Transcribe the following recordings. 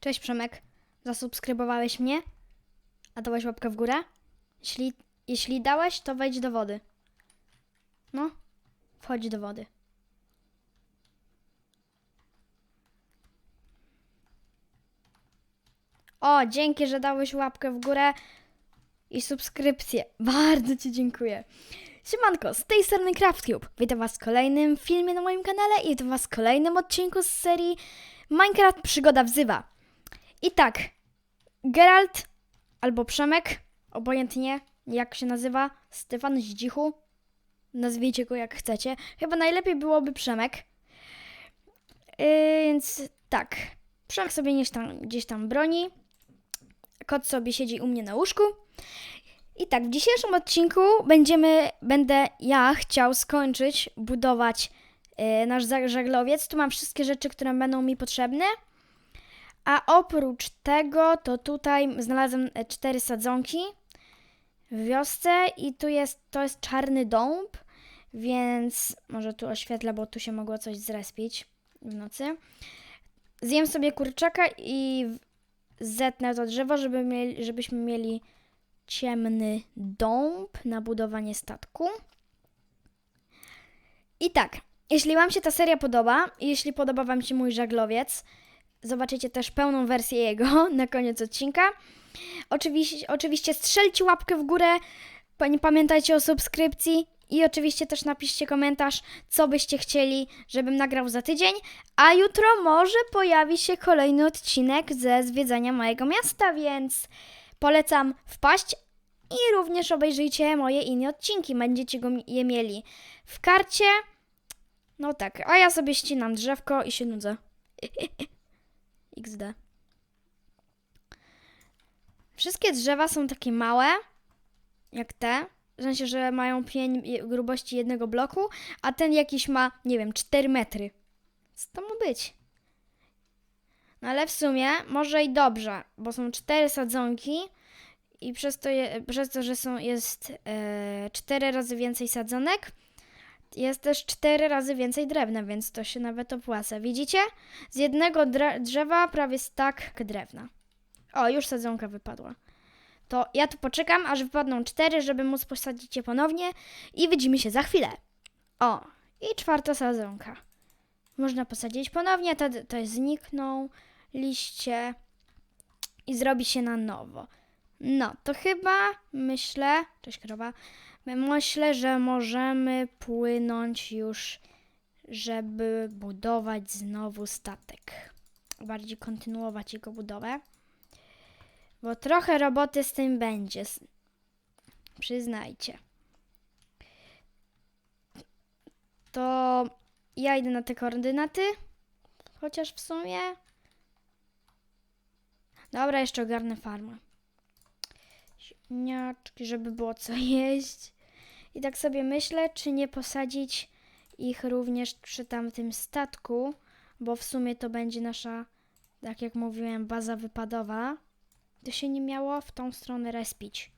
Cześć Przemek. Zasubskrybowałeś mnie? A dałeś łapkę w górę? Jeśli, jeśli dałeś, to wejdź do wody. No, wchodź do wody. O, dzięki, że dałeś łapkę w górę i subskrypcję. Bardzo Ci dziękuję. Siemanko, z tej strony CraftCube. Witam Was w kolejnym filmie na moim kanale i witam Was w kolejnym odcinku z serii Minecraft Przygoda Wzywa. I tak, Geralt albo Przemek, obojętnie jak się nazywa, Stefan Zdzichu, nazwijcie go jak chcecie. Chyba najlepiej byłoby Przemek. Yy, więc tak, Przemek sobie gdzieś tam, gdzieś tam broni, kot sobie siedzi u mnie na łóżku. I tak, w dzisiejszym odcinku będziemy, będę ja chciał skończyć budować e, nasz żaglowiec. Tu mam wszystkie rzeczy, które będą mi potrzebne. A oprócz tego, to tutaj znalazłem e, cztery sadzonki w wiosce i tu jest, to jest czarny dąb, więc może tu oświetlę, bo tu się mogło coś zrespić w nocy. Zjem sobie kurczaka i zetnę to drzewo, żeby mieli, żebyśmy mieli ciemny dąb na budowanie statku. I tak, jeśli Wam się ta seria podoba jeśli podoba Wam się mój żaglowiec, zobaczycie też pełną wersję jego na koniec odcinka. Oczywiście, oczywiście strzelcie łapkę w górę, nie pamiętajcie o subskrypcji i oczywiście też napiszcie komentarz, co byście chcieli, żebym nagrał za tydzień, a jutro może pojawi się kolejny odcinek ze zwiedzania mojego miasta, więc polecam wpaść i również obejrzyjcie moje inne odcinki. Będziecie je mieli w karcie. No tak, a ja sobie ścinam drzewko i się nudzę. XD. Wszystkie drzewa są takie małe, jak te. W sensie, że mają pień grubości jednego bloku, a ten jakiś ma, nie wiem, 4 metry. Co to ma być? No ale w sumie może i dobrze, bo są cztery sadzonki i przez to, je, przez to że są, jest e, cztery razy więcej sadzonek, jest też cztery razy więcej drewna, więc to się nawet opłaca. Widzicie? Z jednego drzewa prawie stak drewna. O, już sadzonka wypadła. To ja tu poczekam, aż wypadną cztery, żeby móc posadzić je ponownie i widzimy się za chwilę. O, i czwarta sadzonka. Można posadzić ponownie, to, to znikną liście i zrobi się na nowo. No, to chyba myślę, cześć krowa, myślę, że możemy płynąć już, żeby budować znowu statek. Bardziej kontynuować jego budowę. Bo trochę roboty z tym będzie. Przyznajcie. To ja idę na te koordynaty. Chociaż w sumie. Dobra, jeszcze ogarnę farmę. Ziemniaczki, żeby było co jeść. I tak sobie myślę, czy nie posadzić ich również przy tamtym statku, bo w sumie to będzie nasza, tak jak mówiłem, baza wypadowa. To się nie miało w tą stronę respić.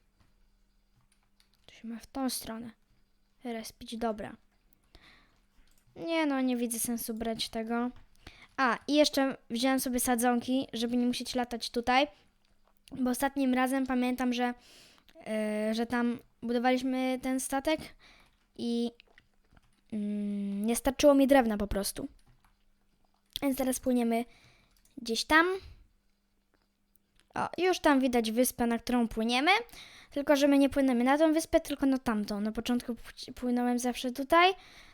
To się ma w tą stronę respić, dobra. Nie no, nie widzę sensu brać tego. A, i jeszcze wziąłem sobie sadzonki, żeby nie musieć latać tutaj, bo ostatnim razem pamiętam, że, yy, że tam budowaliśmy ten statek i mm, nie starczyło mi drewna po prostu. Więc teraz płyniemy gdzieś tam. O, już tam widać wyspę, na którą płyniemy. Tylko, że my nie płynęmy na tą wyspę, tylko na tamtą. Na początku pł- płynąłem zawsze tutaj,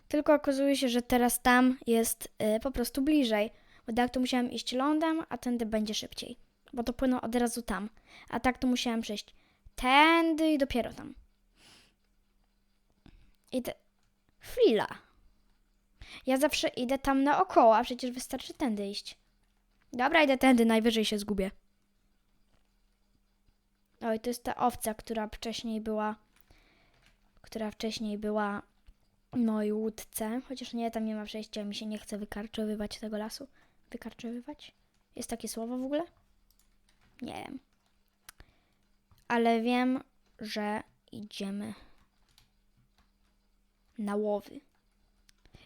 tylko okazuje się, że teraz tam jest y, po prostu bliżej. Bo tak to musiałem iść lądem, a tędy będzie szybciej. Bo to płyną od razu tam. A tak to musiałem przejść tędy i dopiero tam. I te... Chwila. Ja zawsze idę tam naokoło, a przecież wystarczy tędy iść. Dobra, idę tędy, najwyżej się zgubię. Oj, to jest ta owca, która wcześniej była, która wcześniej była mojej łódce. Chociaż nie, tam nie ma przejścia, mi się nie chce wykarczowywać tego lasu. Wykarczowywać? Jest takie słowo w ogóle? Nie wiem. Ale wiem, że idziemy na łowy.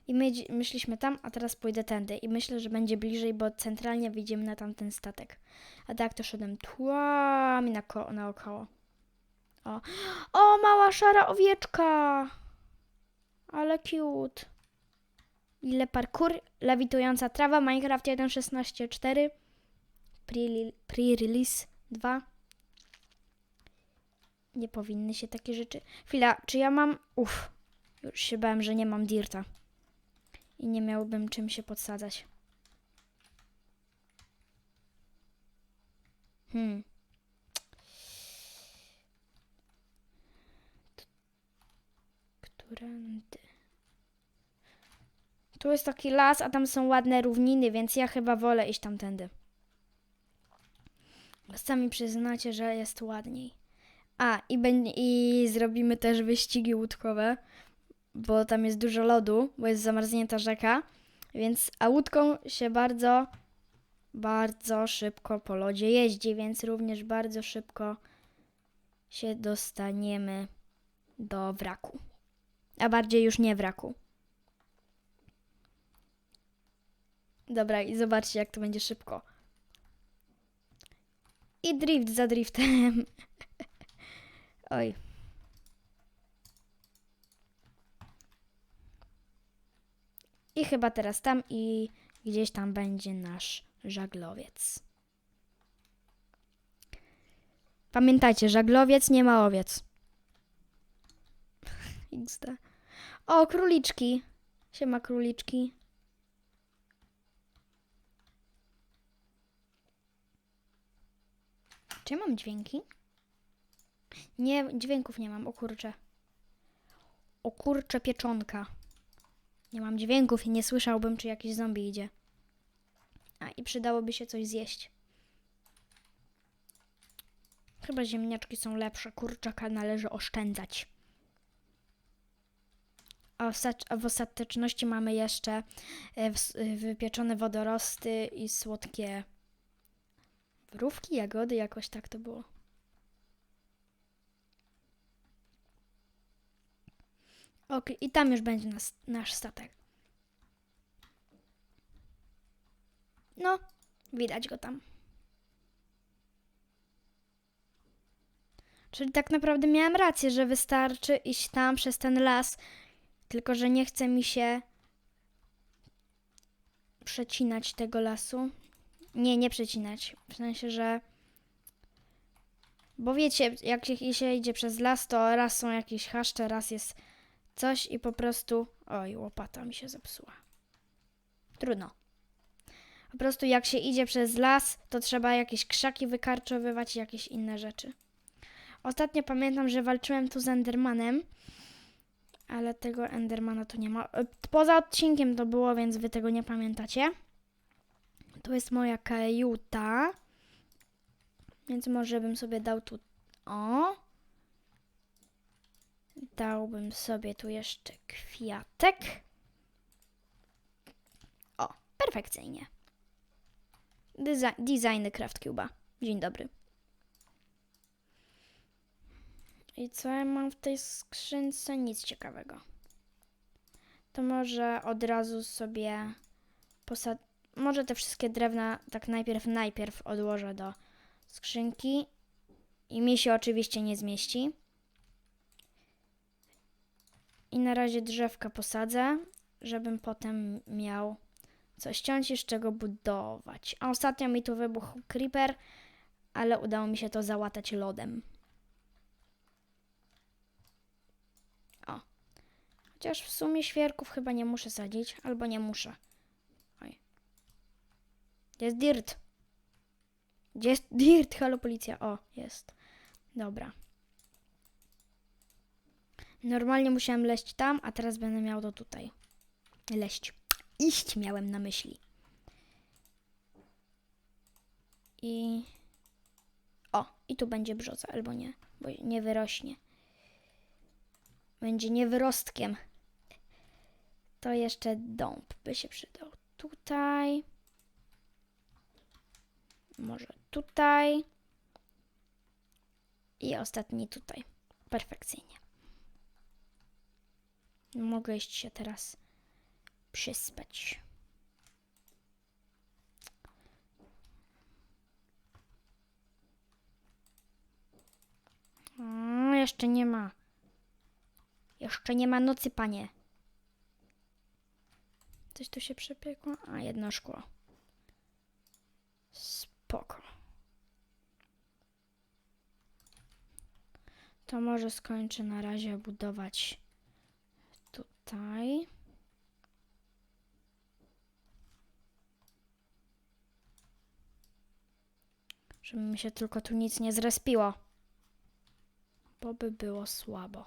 I my myśleliśmy tam, a teraz pójdę tędy. I myślę, że będzie bliżej, bo centralnie widzimy na tamten statek. A tak to szedłem tłami na ko- naokoło. O. o, mała szara owieczka! Ale cute. Ile parkour, lewitująca trawa, Minecraft 1.16.4, pre- pre-release 2. Nie powinny się takie rzeczy. Chwila, czy ja mam. Uff, już się bałem, że nie mam dirta. I nie miałbym czym się podsadzać. Hmm. Którędy? Tu jest taki las, a tam są ładne równiny, więc ja chyba wolę iść tamtędy. Sami przyznacie, że jest ładniej. A, i, będzie, i zrobimy też wyścigi łódkowe, bo tam jest dużo lodu, bo jest zamarznięta rzeka, więc a łódką się bardzo, bardzo szybko po lodzie jeździ, więc również bardzo szybko się dostaniemy do wraku. A bardziej już nie wraku. Dobra, i zobaczcie, jak to będzie szybko. I drift za driftem. Oj. I chyba teraz tam i gdzieś tam będzie nasz żaglowiec. Pamiętajcie, żaglowiec nie ma owiec. XD. O, króliczki. Siema króliczki. Czy ja mam dźwięki? Nie, dźwięków nie mam, o kurcze. O kurcze pieczonka. Nie mam dźwięków i nie słyszałbym, czy jakiś zombie idzie. A, i przydałoby się coś zjeść. Chyba ziemniaczki są lepsze. Kurczaka należy oszczędzać. A, w ostateczności mamy jeszcze e, wypieczone wodorosty i słodkie wrówki, jagody, jakoś tak to było. Okej, i tam już będzie nas, nasz statek. No, widać go tam. Czyli tak naprawdę miałem rację, że wystarczy iść tam przez ten las, tylko że nie chce mi się przecinać tego lasu. Nie, nie przecinać. W sensie, że. Bo wiecie, jak się, się idzie przez las, to raz są jakieś chaszcze, raz jest coś i po prostu. Oj, łopata mi się zepsuła. Trudno. Po prostu jak się idzie przez las, to trzeba jakieś krzaki wykarczowywać i jakieś inne rzeczy. Ostatnio pamiętam, że walczyłem tu z Endermanem, ale tego Endermana tu nie ma. E, Poza odcinkiem to było, więc wy tego nie pamiętacie. Tu jest moja kajuta. Więc może bym sobie dał tu. O! Dałbym sobie tu jeszcze kwiatek. O, perfekcyjnie. Design, designy Craft Cube'a. Dzień dobry. I co ja mam w tej skrzynce? Nic ciekawego. To może od razu sobie posad... Może te wszystkie drewna tak najpierw, najpierw odłożę do skrzynki. I mi się oczywiście nie zmieści. I na razie drzewka posadzę, żebym potem miał coś ściąć i z czego budować. A ostatnio mi tu wybuchł creeper, ale udało mi się to załatać lodem. O. Chociaż w sumie świerków chyba nie muszę sadzić, albo nie muszę. Jest dirt? Gdzie jest dirt? Halo policja. O, jest. Dobra. Normalnie musiałem leść tam, a teraz będę miał to tutaj. Leść. Iść miałem na myśli. I... O, i tu będzie brzoza, albo nie, bo nie wyrośnie. Będzie niewyrostkiem. To jeszcze dąb by się przydał. Tutaj. Może tutaj. I ostatni tutaj. Perfekcyjnie. Mogę iść się teraz przyspać. O, jeszcze nie ma. Jeszcze nie ma nocy, panie. Coś tu się przepiekło? A, jedno szkło. Spoko. To może skończę na razie budować tutaj. Żeby mi się tylko tu nic nie zrespiło. Bo by było słabo.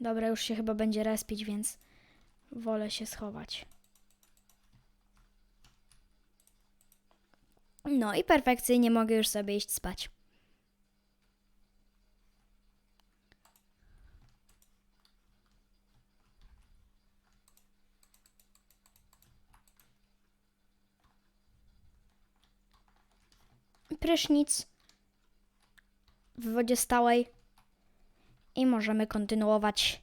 Dobra, już się chyba będzie respić, więc wolę się schować. No i perfekcyjnie mogę już sobie iść spać. Prysznic w wodzie stałej i możemy kontynuować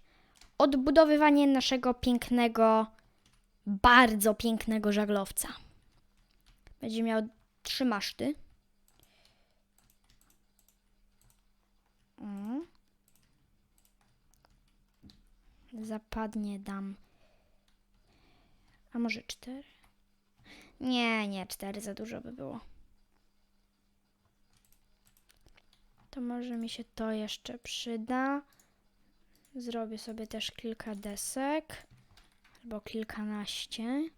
odbudowywanie naszego pięknego, bardzo pięknego żaglowca. Będzie miał trzy maszty. O. Zapadnie dam. A może cztery? Nie, nie, cztery za dużo by było. To może mi się to jeszcze przyda. Zrobię sobie też kilka desek. Albo kilkanaście.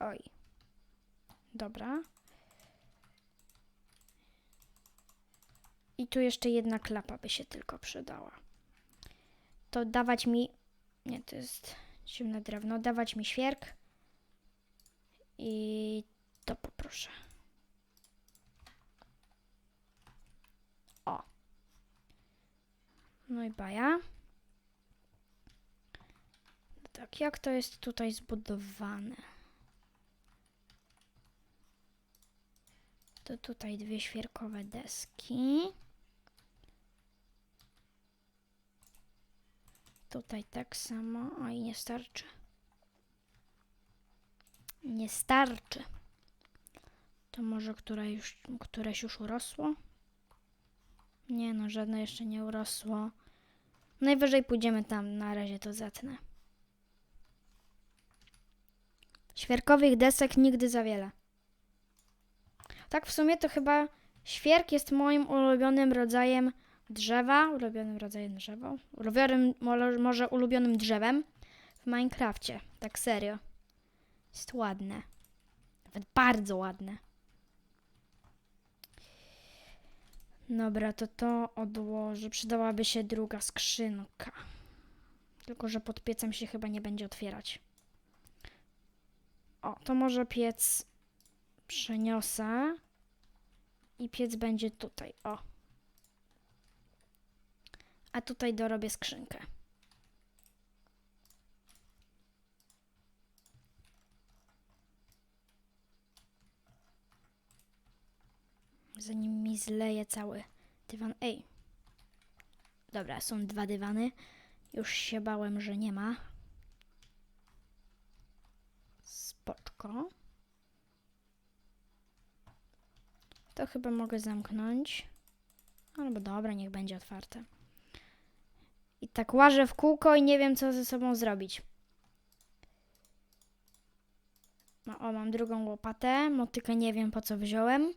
Oj. Dobra. I tu jeszcze jedna klapa by się tylko przydała. To dawać mi... Nie, to jest ciemne drewno. Dawać mi świerk. I to poproszę. O. No i baja. Tak, jak to jest tutaj zbudowane? To tutaj dwie świerkowe deski. Tutaj tak samo. Oj, nie starczy. Nie starczy. To może która już, któreś już urosło? Nie no, żadne jeszcze nie urosło. Najwyżej pójdziemy tam, na razie to zetnę. Świerkowych desek nigdy za wiele. Tak w sumie to chyba świerk jest moim ulubionym rodzajem drzewa, ulubionym rodzajem drzewa, ulubionym, mo- może ulubionym drzewem w Minecrafcie. Tak serio. Jest ładne. Nawet bardzo ładne. Dobra, to to odłożę. Przydałaby się druga skrzynka. Tylko, że pod piecem się chyba nie będzie otwierać. O, to może piec przeniosę. I piec będzie tutaj. O. A tutaj dorobię skrzynkę. Zanim mi zleje cały dywan. Ej. Dobra, są dwa dywany. Już się bałem, że nie ma. Spoczko. To chyba mogę zamknąć. Albo dobra, niech będzie otwarte. I tak łażę w kółko i nie wiem, co ze sobą zrobić. No, o, mam drugą łopatę. Motykę nie wiem, po co wziąłem.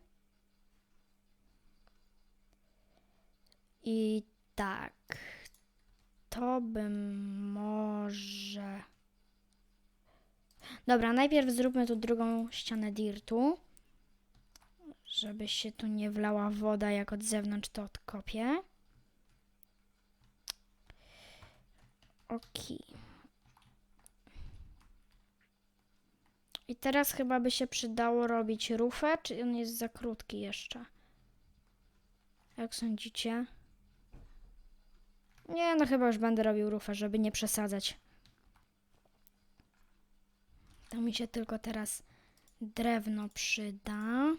I tak. To bym może. Dobra, najpierw zróbmy tu drugą ścianę dirtu. Żeby się tu nie wlała woda, jak od zewnątrz to odkopię. Okej. I teraz chyba by się przydało robić rufę, czy on jest za krótki jeszcze? Jak sądzicie? Nie, no chyba już będę robił rufę, żeby nie przesadzać. To mi się tylko teraz drewno przyda.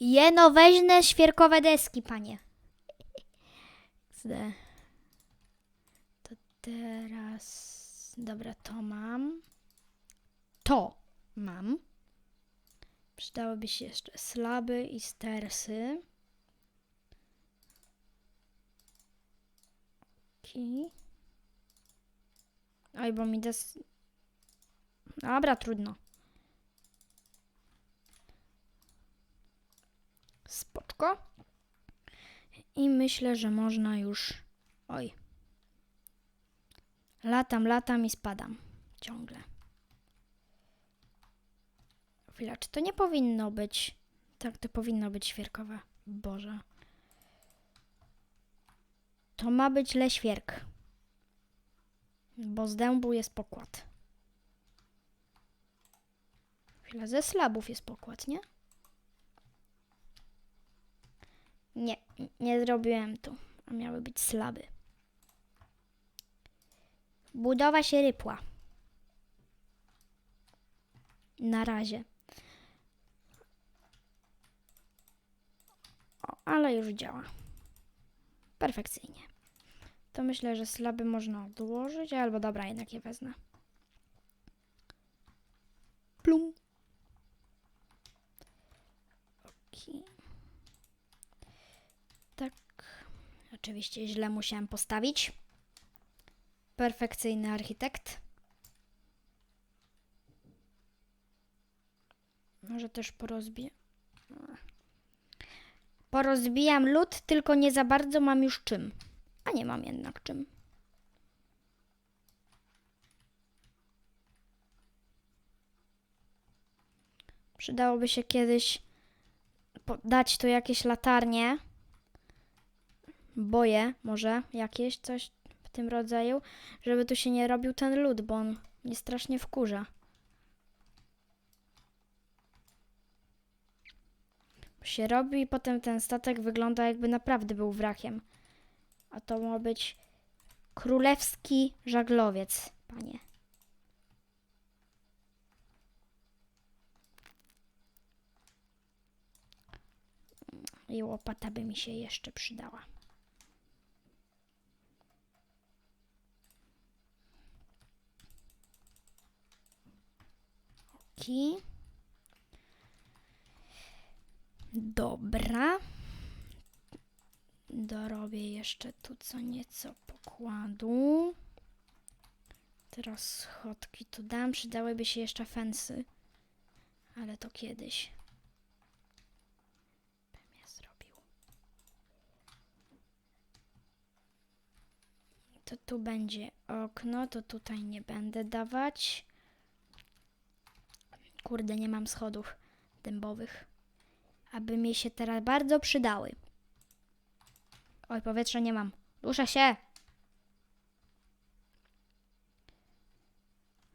Jeno, weźne świerkowe deski, panie. XD. teraz. Dobra, to mam. To mam. Przydałyby się jeszcze slaby i stersy. Ki. Oj, bo mi des... Dobra, trudno. I myślę, że można już... Oj. Latam, latam i spadam. Ciągle. Chwila, czy to nie powinno być... Tak, to powinno być świerkowe. Boże. To ma być leświerk. Bo z dębu jest pokład. Chwila, ze slabów jest pokład, nie? Nie, nie zrobiłem tu. A miały być slaby. Budowa się rypła. Na razie. O, ale już działa. Perfekcyjnie. To myślę, że slaby można odłożyć, albo dobra, jednak je wezmę. Plum. Okej. Tak. Oczywiście źle musiałem postawić. Perfekcyjny architekt. Może też porozbiję. Porozbijam lód, tylko nie za bardzo mam już czym. A nie mam jednak czym. Przydałoby się kiedyś dać tu jakieś latarnie. Boje, może jakieś, coś w tym rodzaju, żeby tu się nie robił ten lód, bo on mnie strasznie wkurza. się robi i potem ten statek wygląda jakby naprawdę był wrakiem. A to ma być królewski żaglowiec, panie. I łopata by mi się jeszcze przydała. Okej. Dobra. Dorobię jeszcze tu co nieco pokładu. Teraz schodki tu dam. Przydałyby się jeszcze fensy. Ale to kiedyś. Bym zrobił. To tu będzie okno. To tutaj nie będę dawać. Kurde, nie mam schodów dębowych aby mi się teraz bardzo przydały. Oj, powietrza nie mam. Duszę się!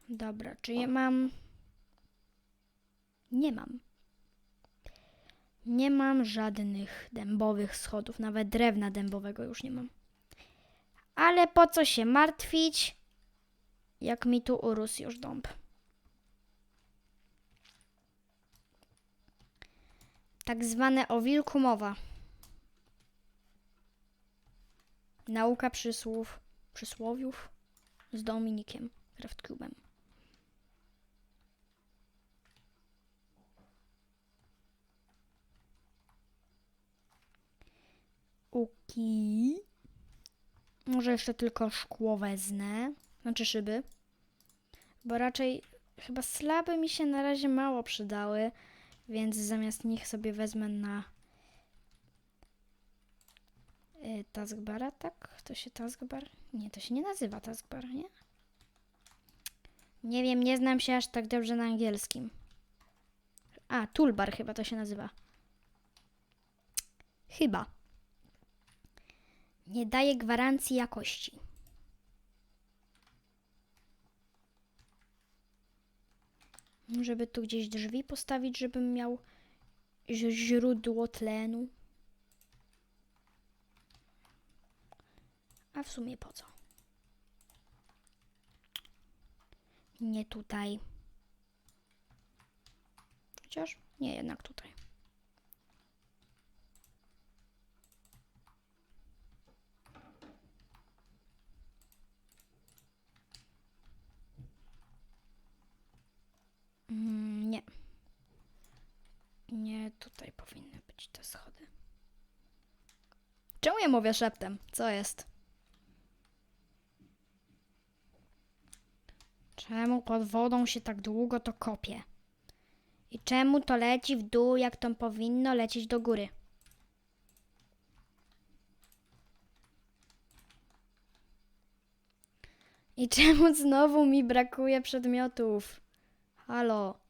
Dobra, czy ja mam... Nie mam. Nie mam żadnych dębowych schodów, nawet drewna dębowego już nie mam. Ale po co się martwić, jak mi tu urósł już dąb. Tak zwane o wilku mowa. Nauka przysłów, przysłowiów z Dominikiem Craftcubem. Uki. Może jeszcze tylko szkło wezmę. Znaczy szyby. Bo raczej chyba slaby mi się na razie mało przydały. Więc zamiast nich sobie wezmę na y, taskbara, tak? To się taskbar? Nie, to się nie nazywa taskbar, nie? Nie wiem, nie znam się aż tak dobrze na angielskim. A, toolbar chyba to się nazywa. Chyba. Nie daje gwarancji jakości. Żeby tu gdzieś drzwi postawić, żebym miał źródło tlenu. A w sumie po co? Nie tutaj. Chociaż nie, jednak tutaj. Tutaj powinny być te schody. Czemu ja mówię szeptem? Co jest? Czemu pod wodą się tak długo to kopie? I czemu to leci w dół, jak to powinno lecieć do góry? I czemu znowu mi brakuje przedmiotów? Halo.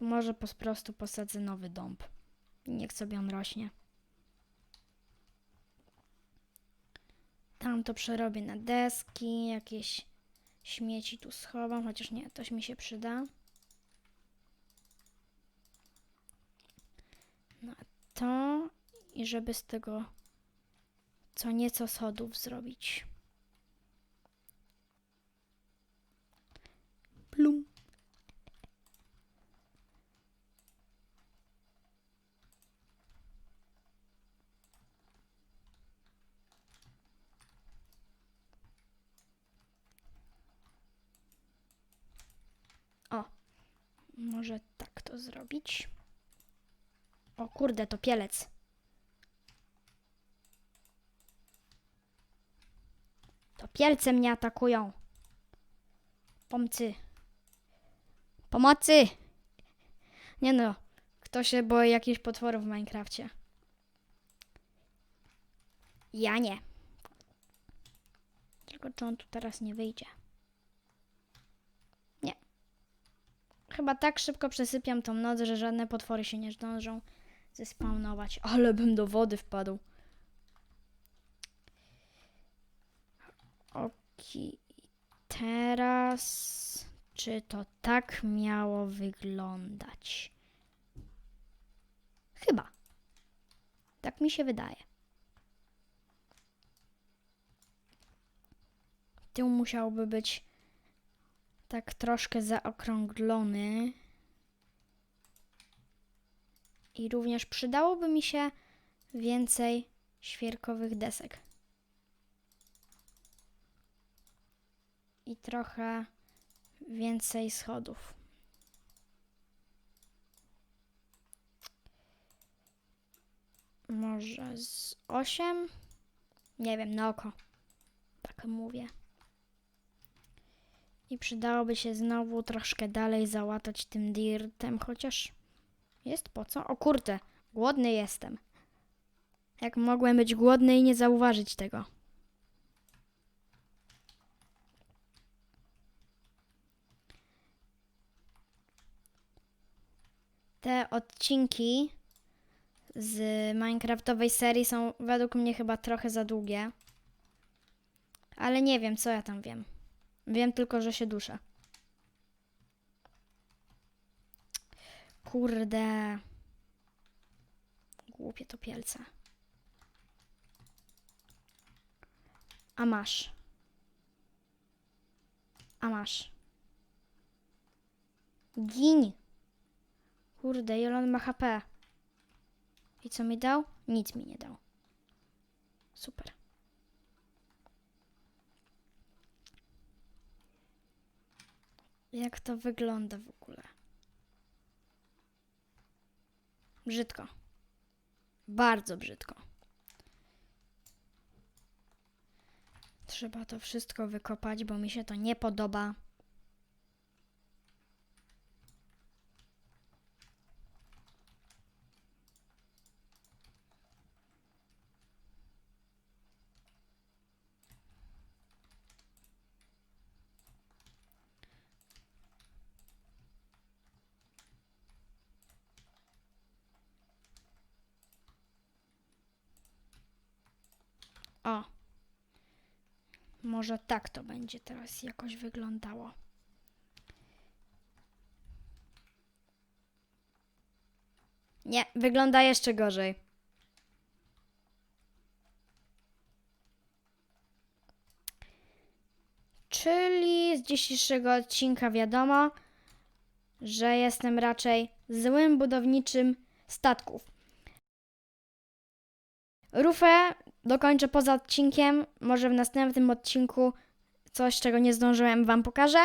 Może po prostu posadzę nowy dąb. Niech sobie on rośnie. Tam to przerobię na deski, jakieś śmieci tu schowam, chociaż nie, to mi się przyda. No a to i żeby z tego co nieco schodów zrobić. Plum. O, może zrobić. O kurde, to pielec. To pielce mnie atakują. Pomcy. Pomocy! Nie no, kto się boi jakichś potworów w Minecrafcie? Ja nie. Tylko czy on tu teraz nie wyjdzie? Nie. Chyba tak szybko przesypiam tą noc, że żadne potwory się nie zdążą zespawnować. Ale bym do wody wpadł. Oki. Teraz. Czy to tak miało wyglądać? Chyba. Tak mi się wydaje. Tył musiałby być tak troszkę zaokrąglony. I również przydałoby mi się więcej świerkowych desek. I trochę więcej schodów. Może z 8? Nie wiem, na oko. Tak mówię. I przydałoby się znowu troszkę dalej załatać tym dirtem, chociaż jest po co? O kurde, głodny jestem. Jak mogłem być głodny i nie zauważyć tego? Te odcinki z Minecraftowej serii są według mnie chyba trochę za długie. Ale nie wiem, co ja tam wiem. Wiem tylko, że się duszę. Kurde. Głupie to pielce. A masz. A masz. Gin. Kurde, ile on ma HP. I co mi dał? Nic mi nie dał. Super. Jak to wygląda w ogóle? Brzydko. Bardzo brzydko. Trzeba to wszystko wykopać, bo mi się to nie podoba. O. Może tak to będzie teraz jakoś wyglądało. Nie, wygląda jeszcze gorzej. Czyli z dzisiejszego odcinka wiadomo, że jestem raczej złym budowniczym statków. Rufę dokończę poza odcinkiem. Może w następnym odcinku coś, czego nie zdążyłem Wam pokażę.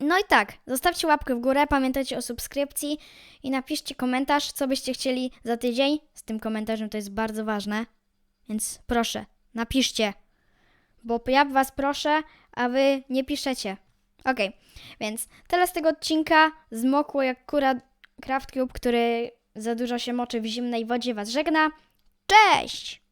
No i tak, zostawcie łapkę w górę, pamiętajcie o subskrypcji i napiszcie komentarz, co byście chcieli za tydzień. Z tym komentarzem to jest bardzo ważne. Więc proszę, napiszcie. Bo ja was proszę, a wy nie piszecie. Okej, więc tyle z tego odcinka. Zmokło jak kura Craft Cube, który za dużo się moczy w zimnej wodzie was żegna. Cześć!